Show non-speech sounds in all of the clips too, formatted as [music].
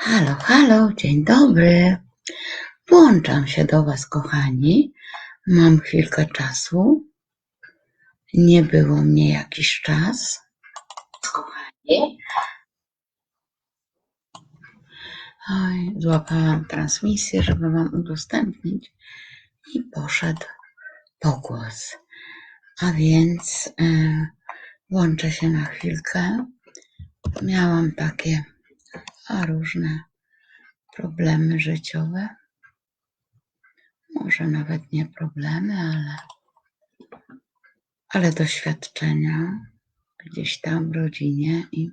Halo, halo, dzień dobry. Włączam się do Was, kochani. Mam chwilkę czasu. Nie było mnie jakiś czas. Kochani. Oj, złapałam transmisję, żeby Wam udostępnić i poszedł pogłos. A więc e, włączę się na chwilkę. Miałam takie a różne problemy życiowe. Może nawet nie problemy, ale, ale doświadczenia gdzieś tam w rodzinie i,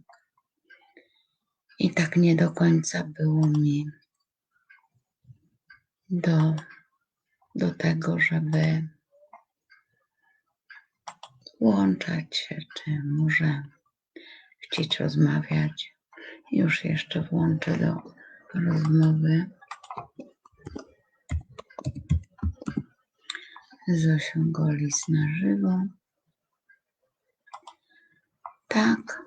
i tak nie do końca było mi do, do tego, żeby włączać się, czy może chcieć rozmawiać. Już jeszcze włączę do rozmowy Zosią Golis na żywo. Tak.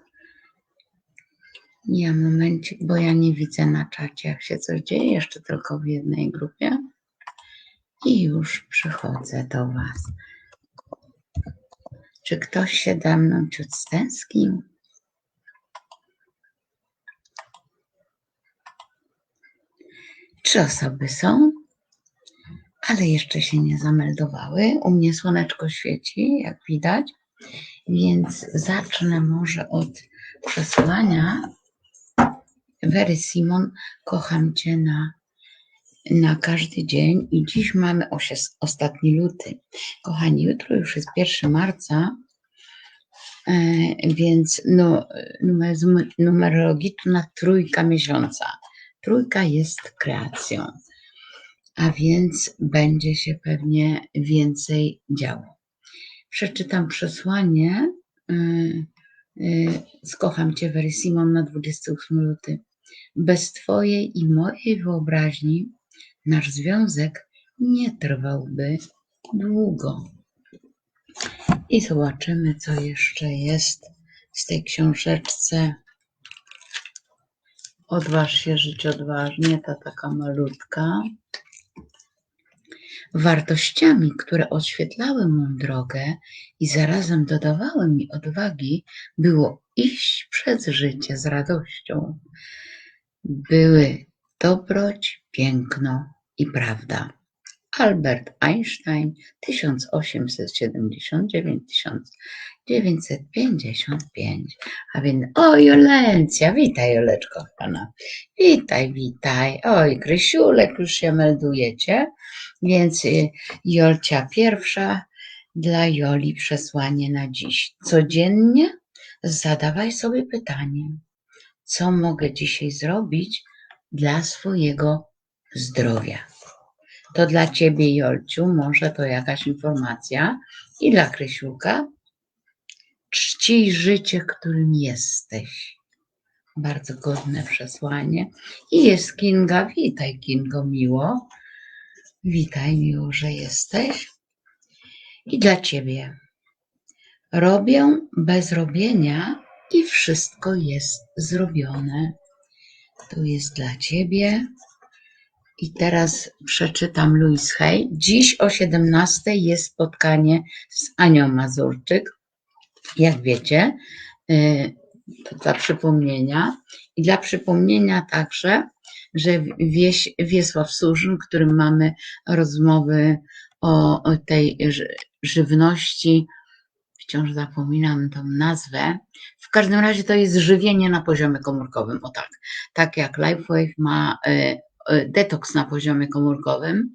Ja momencik, bo ja nie widzę na czacie, jak się coś dzieje, jeszcze tylko w jednej grupie. I już przychodzę do Was. Czy ktoś się da mną ciut stęsknił? Trzy osoby są, ale jeszcze się nie zameldowały. U mnie słoneczko świeci, jak widać, więc zacznę może od przesłania. Wery Simon, kocham Cię na, na każdy dzień i dziś mamy osies- ostatni luty. Kochani, jutro już jest 1 marca, e, więc no, numer, numerologiczna trójka miesiąca. Trójka jest kreacją, a więc będzie się pewnie więcej działo. Przeczytam przesłanie. y, y, Skocham Cię, Wery Simon, na 28 luty. Bez Twojej i mojej wyobraźni nasz związek nie trwałby długo. I zobaczymy, co jeszcze jest z tej książeczce. Odważ się żyć odważnie, ta taka malutka. Wartościami, które oświetlały mą drogę i zarazem dodawały mi odwagi, było iść przez życie z radością. Były dobroć, piękno i prawda. Albert Einstein 1879-1955. A więc, o Jolencja, witaj Joleczko kochana. Witaj, witaj. Oj, Krysiulek, już się meldujecie. Więc y, Jolcia pierwsza, dla Joli przesłanie na dziś. Codziennie zadawaj sobie pytanie, co mogę dzisiaj zrobić dla swojego zdrowia. To dla Ciebie, Jolciu, może to jakaś informacja i dla Krysiulka. Czcij życie, którym jesteś. Bardzo godne przesłanie. I jest Kinga. Witaj, Kingo, miło. Witaj, miło, że jesteś. I dla Ciebie. Robię bez robienia i wszystko jest zrobione. Tu jest dla Ciebie. I teraz przeczytam Louis Hay. Dziś o 17 jest spotkanie z Anią Mazurczyk. Jak wiecie, y, dla przypomnienia. I dla przypomnienia także, że Wieś, Wiesław Surzyn, którym mamy rozmowy o, o tej ży- żywności, wciąż zapominam tą nazwę. W każdym razie to jest żywienie na poziomie komórkowym. O tak, tak jak LifeWave ma y, detoks na poziomie komórkowym,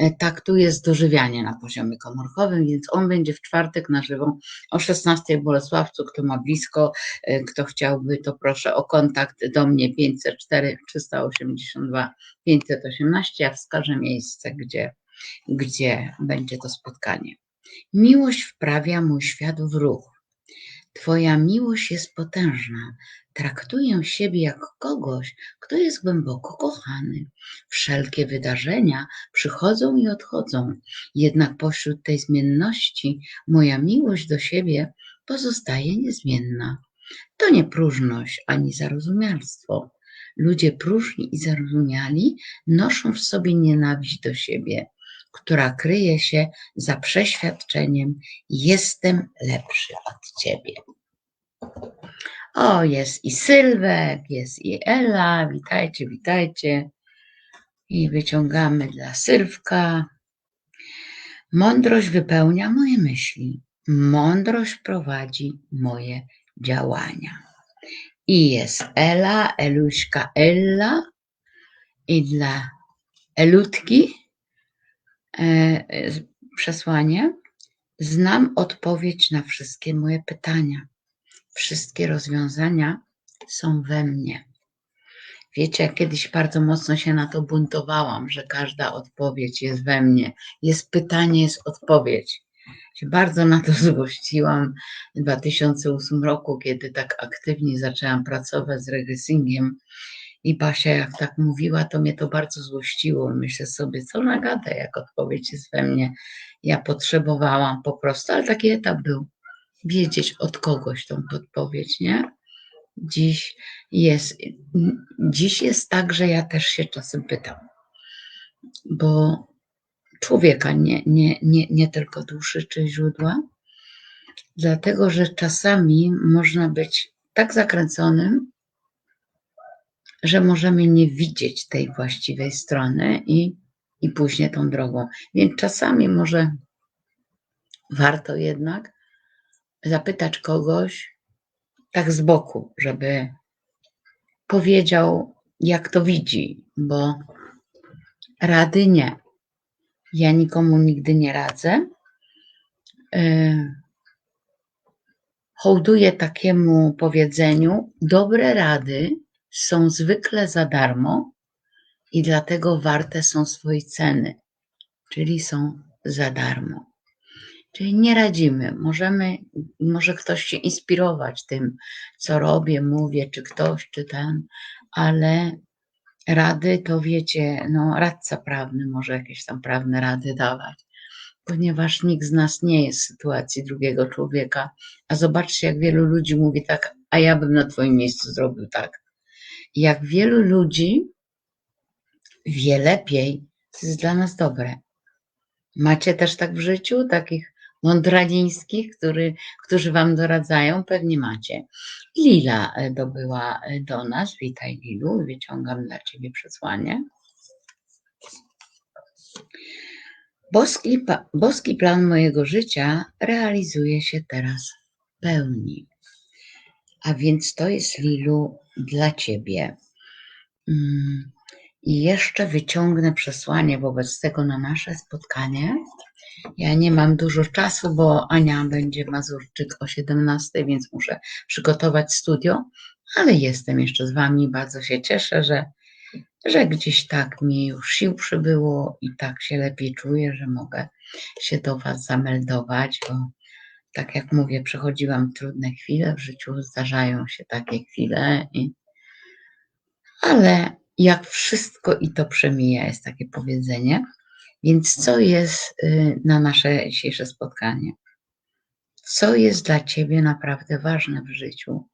y, tak tu jest dożywianie na poziomie komórkowym, więc on będzie w czwartek na żywo o 16 w Bolesławcu. Kto ma blisko, y, kto chciałby, to proszę o kontakt do mnie 504 382 518. Ja wskażę miejsce, gdzie, gdzie będzie to spotkanie. Miłość wprawia mój świat w ruch. Twoja miłość jest potężna. Traktuję siebie jak kogoś, kto jest głęboko kochany. Wszelkie wydarzenia przychodzą i odchodzą, jednak pośród tej zmienności moja miłość do siebie pozostaje niezmienna. To nie próżność ani zarozumialstwo, ludzie próżni i zarozumiali noszą w sobie nienawiść do siebie, która kryje się za przeświadczeniem jestem lepszy od ciebie. O, jest i Sylwek, jest i Ela, witajcie, witajcie. I wyciągamy dla Sylwka. Mądrość wypełnia moje myśli. Mądrość prowadzi moje działania. I jest Ela, Eluśka, Ella. I dla Elutki e, przesłanie. Znam odpowiedź na wszystkie moje pytania. Wszystkie rozwiązania są we mnie. Wiecie, ja kiedyś bardzo mocno się na to buntowałam, że każda odpowiedź jest we mnie. Jest pytanie, jest odpowiedź. Się bardzo na to [laughs] złościłam w 2008 roku, kiedy tak aktywnie zaczęłam pracować z regressingiem. I Basia, jak tak mówiła, to mnie to bardzo złościło. Myślę sobie, co nagada, jak odpowiedź jest we mnie. Ja potrzebowałam po prostu, ale taki etap był. Wiedzieć od kogoś tą podpowiedź, nie? Dziś jest, dziś jest tak, że ja też się czasem pytam, bo człowieka, nie, nie, nie, nie tylko duszy czy źródła, dlatego że czasami można być tak zakręconym, że możemy nie widzieć tej właściwej strony i, i później tą drogą. Więc czasami może warto jednak zapytać kogoś, tak z boku, żeby powiedział, jak to widzi, bo rady nie. Ja nikomu nigdy nie radzę. Y, hołduję takiemu powiedzeniu: dobre rady są zwykle za darmo i dlatego warte są swojej ceny, czyli są za darmo. Czyli nie radzimy. Możemy, może ktoś się inspirować tym, co robię, mówię, czy ktoś, czy ten, ale rady to wiecie, no radca prawny może jakieś tam prawne rady dawać, ponieważ nikt z nas nie jest w sytuacji drugiego człowieka. A zobaczcie, jak wielu ludzi mówi tak, a ja bym na twoim miejscu zrobił tak. Jak wielu ludzi wie lepiej, co jest dla nas dobre. Macie też tak w życiu, takich mądralińskich, który, którzy Wam doradzają, pewnie macie. Lila e, dobyła e, do nas. Witaj Lilu, wyciągam dla Ciebie przesłanie. Boski, boski plan mojego życia realizuje się teraz w pełni. A więc to jest Lilu dla Ciebie. Mm, I jeszcze wyciągnę przesłanie wobec tego na nasze spotkanie. Ja nie mam dużo czasu, bo Ania będzie Mazurczyk o 17, więc muszę przygotować studio, ale jestem jeszcze z Wami. Bardzo się cieszę, że, że gdzieś tak mi już sił przybyło i tak się lepiej czuję, że mogę się do Was zameldować, bo tak jak mówię, przechodziłam trudne chwile w życiu, zdarzają się takie chwile, i... ale jak wszystko i to przemija, jest takie powiedzenie. Więc co jest y, na nasze dzisiejsze spotkanie? Co jest dla Ciebie naprawdę ważne w życiu?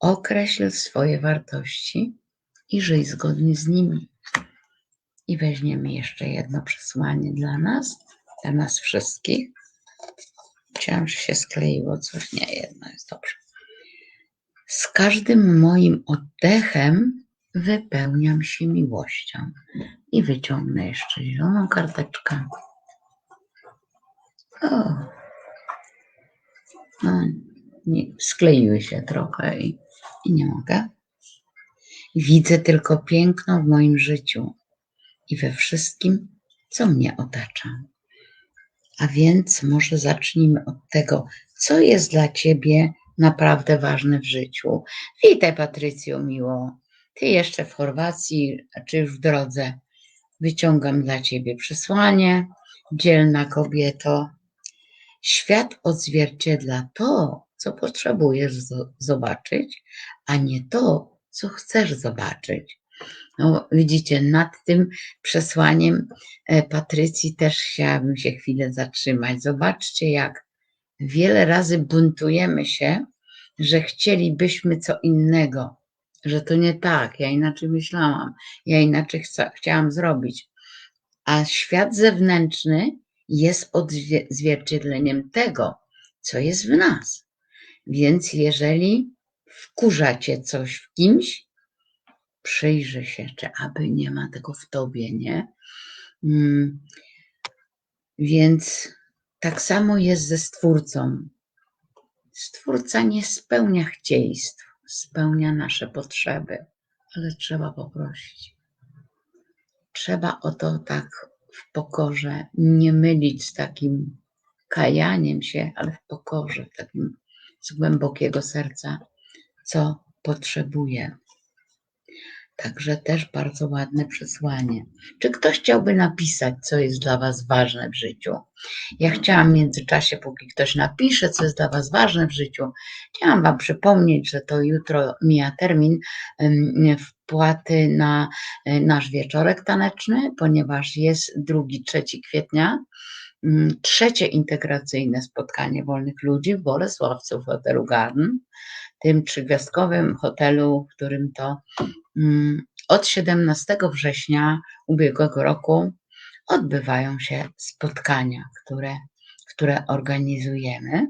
Określ swoje wartości i żyj zgodnie z nimi. I weźmiemy jeszcze jedno przesłanie dla nas, dla nas wszystkich. Chciałam, że się skleiło coś. Nie, jedno jest dobrze. Z każdym moim oddechem wypełniam się miłością. I wyciągnę jeszcze zieloną karteczkę. O. No, nie, skleiły się trochę i, i nie mogę. Widzę tylko piękno w moim życiu i we wszystkim, co mnie otacza. A więc może zacznijmy od tego, co jest dla Ciebie naprawdę ważne w życiu. Witaj, Patrycjo, miło. Ty jeszcze w Chorwacji, czy już w drodze? Wyciągam dla Ciebie przesłanie, dzielna kobieto. Świat odzwierciedla to, co potrzebujesz zobaczyć, a nie to, co chcesz zobaczyć. No, widzicie, nad tym przesłaniem e, Patrycji też chciałabym się chwilę zatrzymać. Zobaczcie, jak wiele razy buntujemy się, że chcielibyśmy co innego że to nie tak, ja inaczej myślałam, ja inaczej chca, chciałam zrobić. A świat zewnętrzny jest odzwierciedleniem tego, co jest w nas. Więc jeżeli wkurzacie coś w kimś, przyjrzy się, czy aby nie ma tego w tobie, nie? Mm. Więc tak samo jest ze Stwórcą. Stwórca nie spełnia chcieństw, spełnia nasze potrzeby, ale trzeba poprosić. Trzeba o to tak w pokorze, nie mylić z takim kajaniem się, ale w pokorze, takim z głębokiego serca, co potrzebuje. Także też bardzo ładne przesłanie. Czy ktoś chciałby napisać, co jest dla Was ważne w życiu? Ja chciałam w międzyczasie, póki ktoś napisze, co jest dla Was ważne w życiu, chciałam Wam przypomnieć, że to jutro mija termin wpłaty na e, nasz wieczorek taneczny, ponieważ jest 2-3 kwietnia. Trzecie integracyjne spotkanie wolnych ludzi w Bolesławcu w hotelu Garden, tym trzygwiazdkowym hotelu, w którym to Mm, od 17 września ubiegłego roku odbywają się spotkania, które, które organizujemy.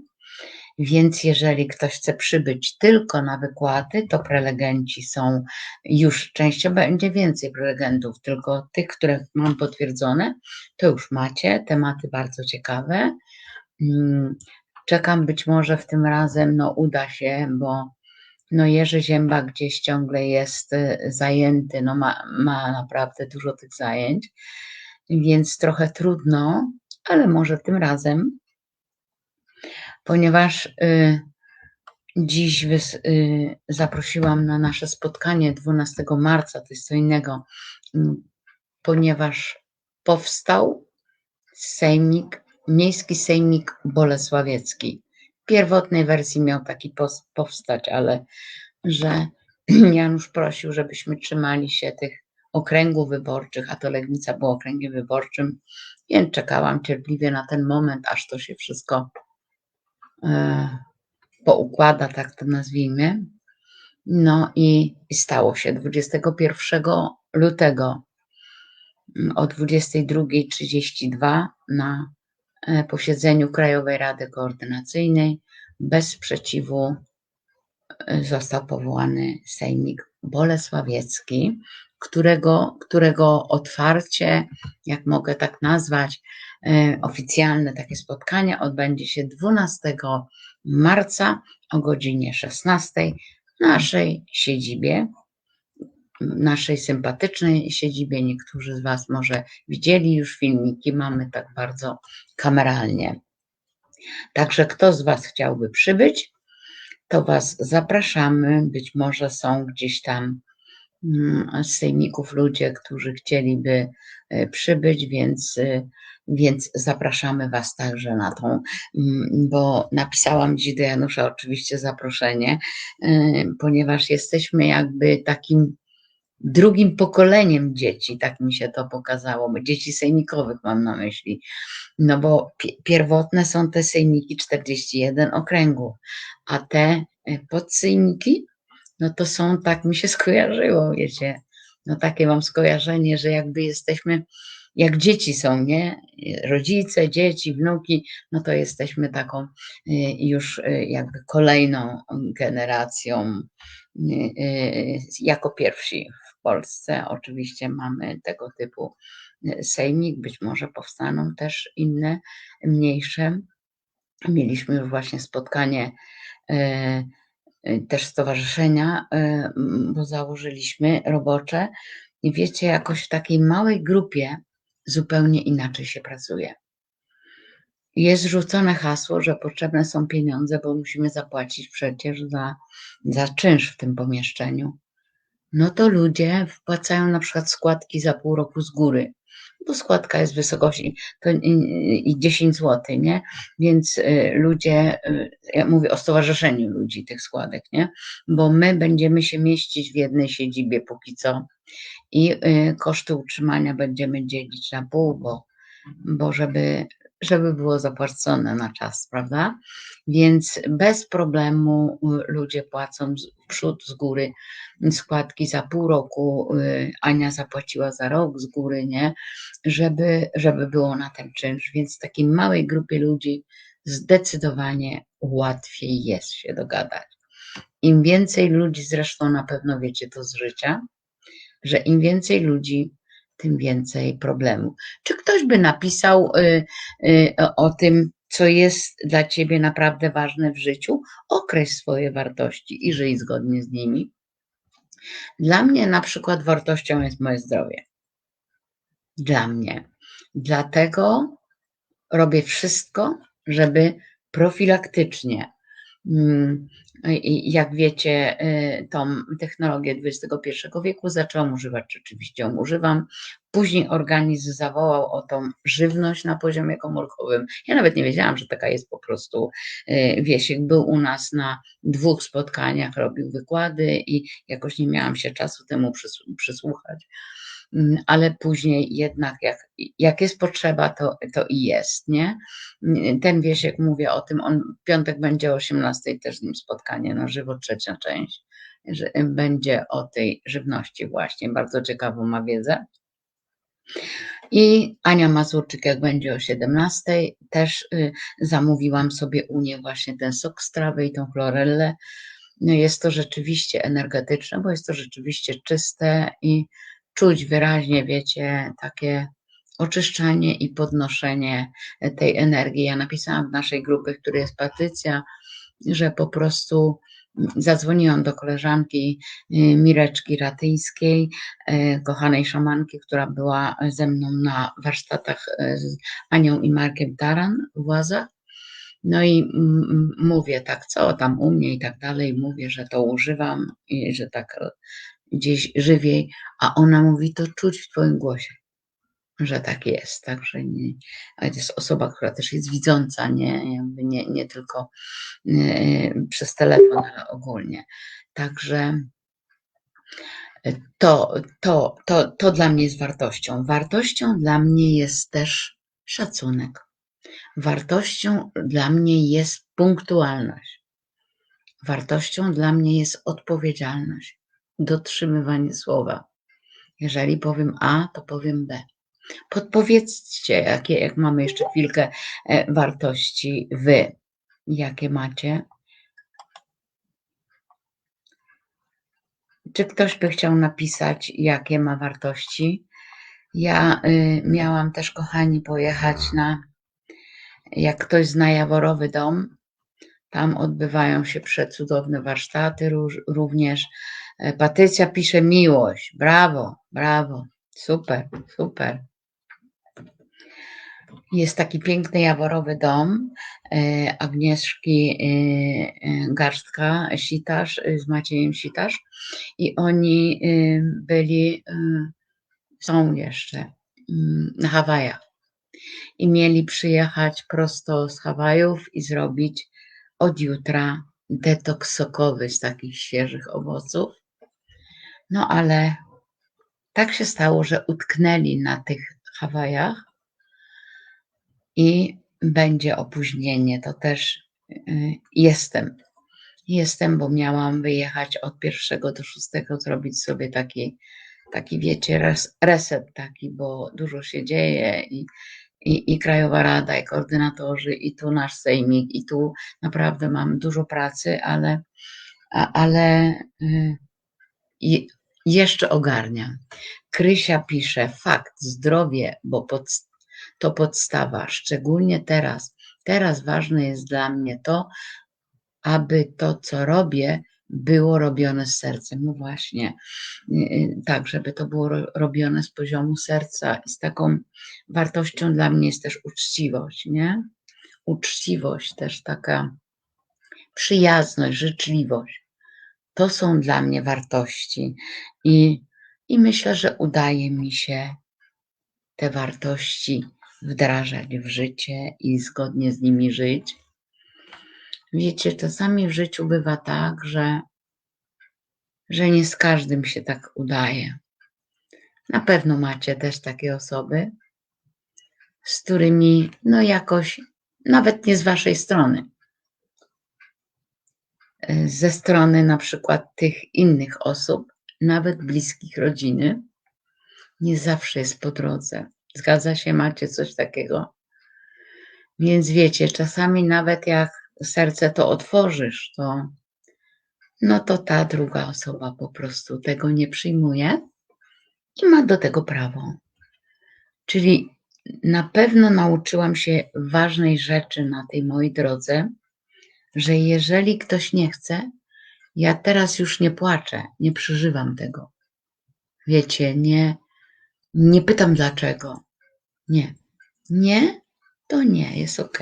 Więc jeżeli ktoś chce przybyć tylko na wykłady, to prelegenci są już częściowo będzie więcej prelegentów, tylko tych, które mam potwierdzone, to już macie. Tematy bardzo ciekawe. Czekam, być może w tym razem no, uda się, bo no Jerzy Zięba gdzieś ciągle jest y, zajęty, no ma, ma naprawdę dużo tych zajęć, więc trochę trudno, ale może tym razem, ponieważ y, dziś y, zaprosiłam na nasze spotkanie 12 marca, to jest co innego, y, ponieważ powstał sejmik, miejski sejmik bolesławiecki pierwotnej wersji miał taki powstać, ale że [clears throat] Janusz prosił, żebyśmy trzymali się tych okręgów wyborczych, a to Legnica była okręgiem wyborczym, więc czekałam cierpliwie na ten moment, aż to się wszystko e, poukłada, tak to nazwijmy. No i, i stało się 21 lutego mm, o 22.32 na posiedzeniu Krajowej Rady Koordynacyjnej. Bez sprzeciwu e, został powołany sejmik bolesławiecki, którego, którego otwarcie, jak mogę tak nazwać, e, oficjalne takie spotkanie odbędzie się 12 marca o godzinie 16 w naszej siedzibie naszej sympatycznej siedzibie. Niektórzy z Was może widzieli już filmiki, mamy tak bardzo kameralnie. Także kto z Was chciałby przybyć, to Was zapraszamy. Być może są gdzieś tam mm, z sejmików ludzie, którzy chcieliby e, przybyć, więc, e, więc zapraszamy Was także na tą, mm, bo napisałam dziś do Janusza oczywiście zaproszenie, e, ponieważ jesteśmy jakby takim drugim pokoleniem dzieci, tak mi się to pokazało, dzieci sejmikowych mam na myśli, no bo pierwotne są te sejmiki 41 okręgów, a te e, podsejmiki, no to są, tak mi się [laughs] skojarzyło, wiecie, no takie mam skojarzenie, że jakby jesteśmy, jak dzieci są, nie? Rodzice, dzieci, wnuki, no to jesteśmy taką e, już e, jakby kolejną generacją jako pierwsi Polsce oczywiście mamy tego typu e, sejmik, być może powstaną też inne, mniejsze. Mieliśmy już właśnie spotkanie e, e, też stowarzyszenia, bo założyliśmy robocze i wiecie, jakoś w takiej małej grupie zupełnie inaczej się pracuje. Jest rzucone hasło, że potrzebne są pieniądze, bo musimy zapłacić przecież za, za czynsz w tym pomieszczeniu no to ludzie wpłacają na przykład składki za pół roku z góry, bo składka jest w wysokości to i 10 zł, nie? Więc y, ludzie, y, ja mówię o stowarzyszeniu ludzi tych składek, nie? Bo my będziemy się mieścić w jednej siedzibie póki co i y, koszty utrzymania będziemy dzielić na pół, bo, bo żeby, żeby było zapłacone na czas, prawda? Więc bez problemu y, ludzie płacą w przód z góry składki za pół roku. y, Ania zapłaciła za rok z góry, nie? Żeby, żeby było na ten czynsz. Więc takiej małej grupie ludzi zdecydowanie łatwiej jest się dogadać. Im więcej ludzi, zresztą na pewno wiecie to z życia, że im więcej ludzi, tym więcej problemów. Czy ktoś by napisał y, y, o- tym, co jest dla ciebie naprawdę ważne w życiu? Określ swoje wartości i żyj zgodnie z nimi. Dla mnie na przykład wartością jest moje zdrowie. Dla mnie. Dlatego robię wszystko, żeby profilaktycznie Jak wiecie, y, tą technologię XXI wieku zaczęłam używać, rzeczywiście ją używam. Później organizm zawołał o tą żywność na poziomie komórkowym. Ja nawet nie wiedziałam, że taka jest po prostu. y, Wiesiek był u nas na dwóch spotkaniach, robił wykłady i jakoś nie miałam się czasu temu przys- przysłuchać. Mm, Ale później jednak jak, jak jest potrzeba, to, to i jest, nie? ten Wiesiek, mówię o tym, on w piątek będzie o 18 też z nim spotkanie na żywo, trzecia część, że będzie o tej żywności właśnie, bardzo ciekawą ma wiedzę. I Ania Mazurczyk, jak będzie o 17, też y, zamówiłam sobie u niej właśnie ten sok z trawy i tą chlorellę. No jest to rzeczywiście energetyczne, bo jest to rzeczywiście czyste i czuć wyraźnie, wiecie, takie oczyszczanie i podnoszenie tej energii. Ja napisałam w naszej grupie, której jest Patrycja, że po prostu zadzwoniłam do koleżanki y, Mireczki Ratyńskiej, y, kochanej szamanki, która była ze mną na warsztatach y, z Anią i Markiem Taran w Łazach. No i mm, mm, mówię tak, co tam u mnie i tak dalej, mówię, że to używam i że tak gdzieś żywiej, a ona mówi, to czuć w twoim głosie że tak jest, także nie, to jest osoba, która też jest widząca, nie, jakby nie, nie tylko e, przez telefon, ale ogólnie. Także e, to, to, to, to dla mnie jest wartością. Wartością dla mnie jest też szacunek. Wartością dla mnie jest punktualność. Wartością dla mnie jest odpowiedzialność, dotrzymywanie słowa. Jeżeli powiem A, to powiem B. Podpowiedzcie, jakie, jak mamy jeszcze chwilkę e, wartości wy, jakie macie. Czy ktoś by chciał napisać, jakie ma wartości? Ja y, miałam też, kochani, pojechać na, jak ktoś zna Jaworowy Dom, tam odbywają się przecudowne warsztaty róż- również. E, Patrycja pisze miłość. Brawo, brawo. Super, super. Jest taki piękny jaworowy dom e, Agnieszki e, Garstka, Sitarz, z Maciejem Sitarz i oni byli, są jeszcze mm, na Hawajach i mieli przyjechać prosto z Hawajów i zrobić od jutra detoks sokowy z takich świeżych owoców. No ale tak się stało, że utknęli na tych Hawajach i będzie opóźnienie. To też y, jestem. Jestem, bo miałam wyjechać od pierwszego do szóstego, zrobić sobie taki, taki wiecie, res, reset taki, bo dużo się dzieje i, i, i Krajowa Rada, i koordynatorzy, i tu nasz sejmik, i tu naprawdę mam dużo pracy, ale, ale y, i jeszcze ogarniam. Krysia pisze, fakt, zdrowie, bo pod, to podstawa, szczególnie teraz. Teraz ważne jest dla mnie to, aby to, co robię, było robione z sercem. No właśnie, y, y, tak, żeby to było ro- robione z poziomu serca i z taką wartością dla mnie jest też uczciwość, nie? Uczciwość, też taka przyjazność, życzliwość. To są dla mnie wartości i, i myślę, że udaje mi się te wartości wdrażać w życie i zgodnie z nimi żyć. Wiecie, czasami w życiu bywa tak, że, że nie z każdym się tak udaje. Na pewno macie też takie osoby, z którymi no jakoś, nawet nie z waszej strony, ze strony na przykład tych innych osób, nawet bliskich rodziny, nie zawsze jest po drodze. Zgadza się, macie coś takiego? Więc wiecie, czasami nawet jak serce to otworzysz, to no to ta druga osoba po prostu tego nie przyjmuje i ma do tego prawo. Czyli na pewno nauczyłam się ważnej rzeczy na tej mojej drodze, że jeżeli ktoś nie chce, ja teraz już nie płaczę, nie przeżywam tego. Wiecie, nie, nie pytam dlaczego. Nie. Nie, to nie, jest ok.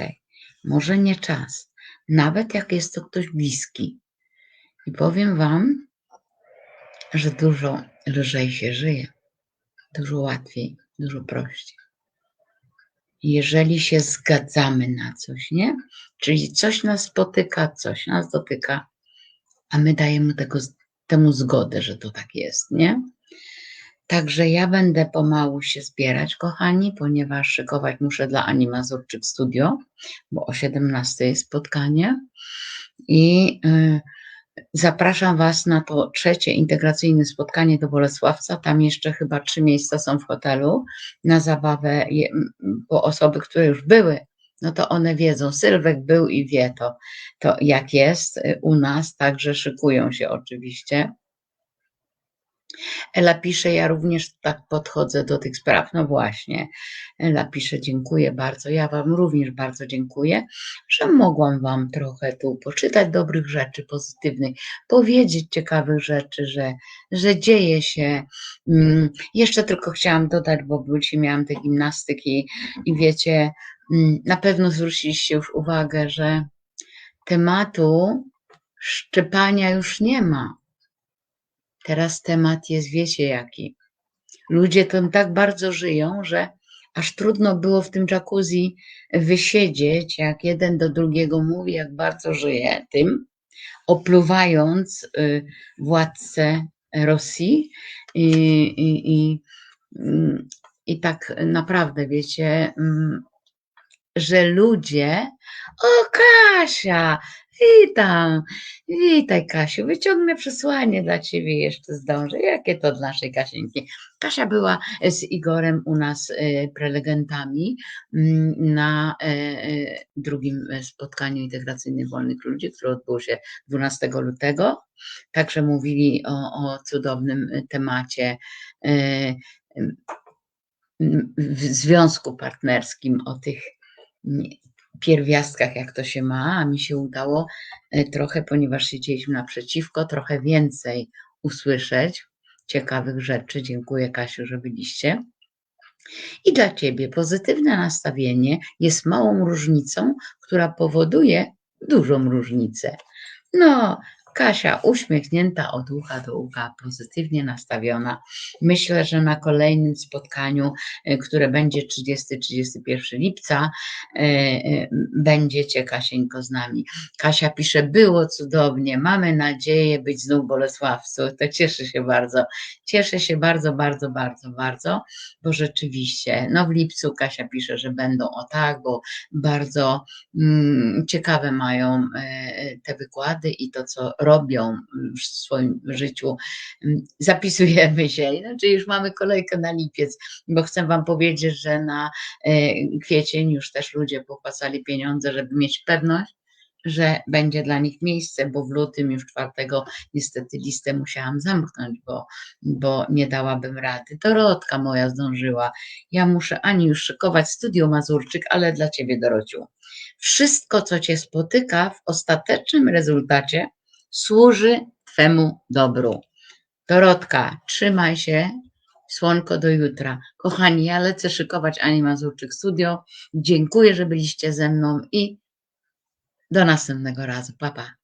Może nie czas. Nawet jak jest to ktoś bliski. I powiem Wam, że dużo lżej się żyje. Dużo łatwiej, dużo prościej. Jeżeli się zgadzamy na coś, nie? Czyli coś nas spotyka, coś nas dotyka, a my dajemy tego, temu zgodę, że to tak jest, nie? Także ja będę pomału się zbierać, kochani, ponieważ szykować muszę dla Ani Mazurczyk Studio, bo o 17 jest spotkanie. I y, zapraszam Was na to trzecie integracyjne spotkanie do Bolesławca. Tam jeszcze chyba trzy miejsca są w hotelu na zabawę, bo osoby, które już były, no to one wiedzą. Sylwek był i wie to, to jak jest y, u nas, także szykują się oczywiście. Ela pisze, ja również tak podchodzę do tych spraw. No właśnie, Ela pisze, dziękuję bardzo. Ja Wam również bardzo dziękuję, że mogłam Wam trochę tu poczytać dobrych rzeczy pozytywnych, powiedzieć ciekawych rzeczy, że, że dzieje się. Mm, jeszcze tylko chciałam dodać, bo dzisiaj miałam te gimnastyki i wiecie, mm, na pewno zwróciliście już uwagę, że tematu szczepania już nie ma Teraz temat jest, wiecie jaki. Ludzie tam tak bardzo żyją, że aż trudno było w tym jacuzzi wysiedzieć, jak jeden do drugiego mówi, jak bardzo żyje tym, opluwając y, władcę Rosji i, i, i, mm, i tak naprawdę, wiecie, mm, że ludzie, o Kasia, Witam, witaj Kasiu, wyciągnę przesłanie dla Ciebie, jeszcze zdążę. Jakie to dla naszej Kasieńki? Kasia była z Igorem u nas e, prelegentami mm, na e, e, drugim spotkaniu integracyjnych wolnych ludzi, które odbyło się 12 lutego. Także mówili o, o cudownym temacie w związku partnerskim, o tych pierwiastkach, jak to się ma, a mi się udało e, trochę, ponieważ siedzieliśmy naprzeciwko, trochę więcej usłyszeć ciekawych rzeczy. Dziękuję Kasiu, że byliście. I dla Ciebie pozytywne nastawienie jest małą różnicą, która powoduje dużą różnicę. No, Kasia uśmiechnięta od ucha do ucha, pozytywnie nastawiona. Myślę, że na kolejnym spotkaniu, e, które będzie 30-31 lipca, e, e, będziecie Kasieńko z nami. Kasia pisze, było cudownie, mamy nadzieję być znów Bolesławcu. To cieszę się bardzo. Cieszę się bardzo, bardzo, bardzo, bardzo, bo rzeczywiście, no w lipcu Kasia pisze, że będą o tak, bo bardzo mm, ciekawe mają te wykłady i to, co robią w swoim życiu, zapisujemy się. Znaczy już mamy kolejkę na lipiec, bo chcę Wam powiedzieć, że na e, kwiecień już też ludzie popłacali pieniądze, żeby mieć pewność, że będzie dla nich miejsce, bo w lutym już czwartego niestety listę musiałam zamknąć, bo, bo nie dałabym rady. Dorotka moja zdążyła. Ja muszę Ani już szykować studio Mazurczyk, ale dla Ciebie Dorociu. Wszystko, co Cię spotyka w ostatecznym rezultacie służy Twemu dobru. Dorotka, trzymaj się, słonko do jutra. Kochani, ja lecę szykować Ani Mazurczyk Studio. Dziękuję, że byliście ze mną i do następnego razu. Pa, pa.